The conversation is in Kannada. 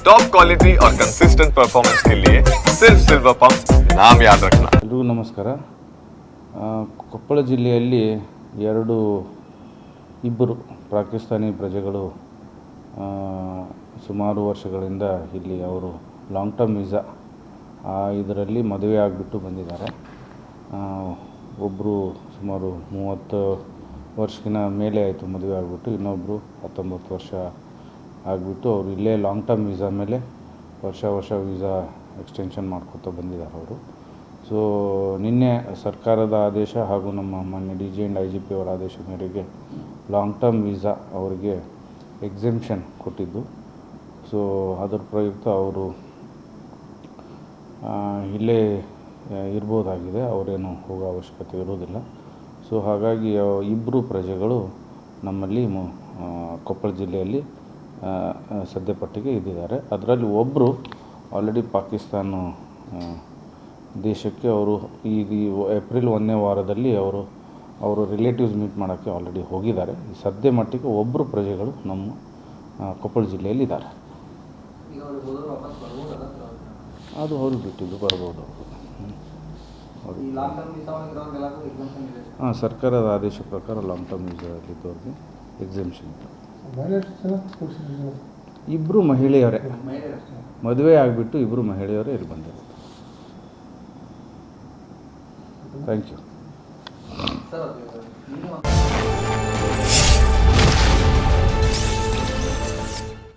टॉप क्वालिटी और कंसिस्टेंट परफॉर्मेंस के लिए सिर्फ सिल्वर पंप नाम याद रखना ಎಲ್ರಿಗೂ ನಮಸ್ಕಾರ ಆ, ಕೊಪ್ಪಳ ಜಿಲ್ಲೆಯಲ್ಲಿ ಎರಡು ಇಬ್ಬರು ಪಾಕಿಸ್ತಾನಿ ಪ್ರಜೆಗಳು ಆ, ಸುಮಾರು ವರ್ಷಗಳಿಂದ ಇಲ್ಲಿ ಅವರು ಲಾಂಗ್ ಟರ್ಮ್ ವೀಸಾ ಇದರಲ್ಲಿ ಮದುವೆ ಆಗಿಬಿಟ್ಟು ಬಂದಿದ್ದಾರೆ ಒಬ್ಬರು ಸುಮಾರು ಮೂವತ್ತು ವರ್ಷಕ್ಕಿಂತ ಮೇಲೆ ಆಯಿತು ಮದುವೆ ಆಗಿಬಿಟ್ಟು ಇನ್ನೊಬ್ಬರು ಹತ್ತೊಂಬತ್ತು ವರ್ಷ ಆಗಿಬಿಟ್ಟು ಅವರು ಇಲ್ಲೇ ಲಾಂಗ್ ಟರ್ಮ್ ವೀಸಾ ಮೇಲೆ ವರ್ಷ ವರ್ಷ ವೀಸಾ ಎಕ್ಸ್ಟೆನ್ಷನ್ ಮಾಡ್ಕೊತಾ ಬಂದಿದ್ದಾರೆ ಅವರು. ಸೊ ನಿನ್ನೆ ಸರ್ಕಾರದ ಆದೇಶ ಹಾಗೂ ನಮ್ಮ ಮಾನ್ಯ D G and I G P ಅವರ ಆದೇಶ ಮೇರೆಗೆ ಲಾಂಗ್ ಟರ್ಮ್ ವೀಸಾ ಅವರಿಗೆ ಎಕ್ಸಿಮ್ಷನ್ ಕೊಟ್ಟಿದ್ದು. ಸೊ ಅದರ ಪ್ರಯುಕ್ತ ಅವರು ಇಲ್ಲೇ ಇರ್ಬೋದಾಗಿದೆ. ಅವರೇನು ಹೋಗೋ ಅವಶ್ಯಕತೆ ಇರೋದಿಲ್ಲ ಸೊ ಹಾಗಾಗಿ ಇಬ್ಬರು ಪ್ರಜೆಗಳು ನಮ್ಮಲ್ಲಿ ಕೊಪ್ಪಳ ಜಿಲ್ಲೆಯಲ್ಲಿ ಸದ್ಯಪಟ್ಟಿಗೆ ಇದ್ದಿದ್ದಾರೆ. ಅದರಲ್ಲಿ ಒಬ್ಬರು ಆಲ್ರೆಡಿ ಪಾಕಿಸ್ತಾನ ದೇಶಕ್ಕೆ ಅವರು ಈ ಈ ಏಪ್ರಿಲ್ ಒಂದನೇ ವಾರದಲ್ಲಿ ಅವರು ಅವರು ರಿಲೇಟಿವ್ಸ್ ಮೀಟ್ ಮಾಡೋಕ್ಕೆ ಆಲ್ರೆಡಿ ಹೋಗಿದ್ದಾರೆ. ಈ ಸದ್ಯ ಮಟ್ಟಿಗೆ ಒಬ್ಬರು ಪ್ರಜೆಗಳು ನಮ್ಮ ಕೊಪ್ಪಳ ಜಿಲ್ಲೆಯಲ್ಲಿ ಇದ್ದಾರೆ ಅವ್ರು? ಅದು ಅವ್ರಿಗೆ ಬಿಟ್ಟಿದ್ದು ಬರ್ಬೋದು ಅವರು. ವೀಸಾ ಹಾಂ ಸರ್ಕಾರದ ಆದೇಶ ಪ್ರಕಾರ ಲಾಂಗ್ ಟರ್ಮ್ ವೀಸಾದಲ್ಲಿದ್ದವ್ರಿಗೆ ಎಕ್ಸಿಬಿಷನ್ ಇತ್ತು ಇಬ್ಬರು ಮಹಿಳೆಯರೇ. ಮದುವೆ ಆಗಿಬಿಟ್ಟು ಇಬ್ಬರು ಮಹಿಳೆಯರೇ ಇಲ್ಲಿ ಬಂದಿರೋದು ಥ್ಯಾಂಕ್ ಯು